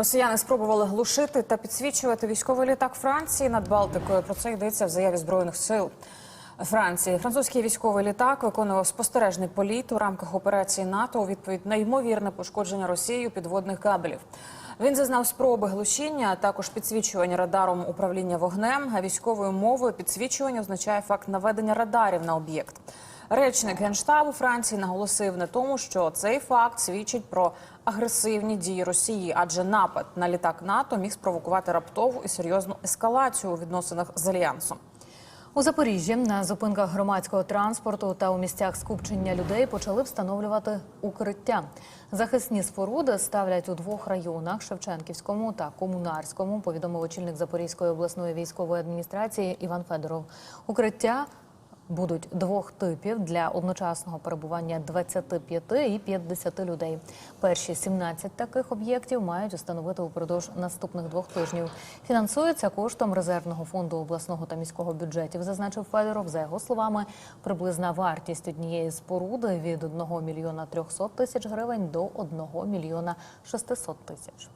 Росіяни спробували глушити та підсвічувати військовий літак Франції над Балтикою. Про це йдеться в заяві збройних сил Франції. Французький військовий літак виконував спостережний політ у рамках операції НАТО у відповідь на ймовірне пошкодження Росією підводних кабелів. Він зазнав спроби глушіння, а також підсвічування радаром управління вогнем. А військовою мовою підсвічування означає факт наведення радарів на об'єкт. Речник генштабу Франції наголосив на тому, що цей факт свідчить про агресивні дії Росії, адже напад на літак НАТО міг спровокувати раптову і серйозну ескалацію у відносинах з альянсом. У Запоріжжі на зупинках громадського транспорту та у місцях скупчення людей почали встановлювати укриття. Захисні споруди ставлять у двох районах Шевченківському та Комунарському. Повідомив очільник Запорізької обласної військової адміністрації Іван Федоров. Укриття будуть двох типів для одночасного перебування 25 і 50 людей. Перші 17 таких об'єктів мають установити упродовж наступних двох тижнів. Фінансується коштом резервного фонду обласного та міського бюджетів, зазначив Федоров. За його словами, приблизна вартість однієї споруди від 1 мільйона 300 тисяч гривень до 1 мільйона 600 тисяч.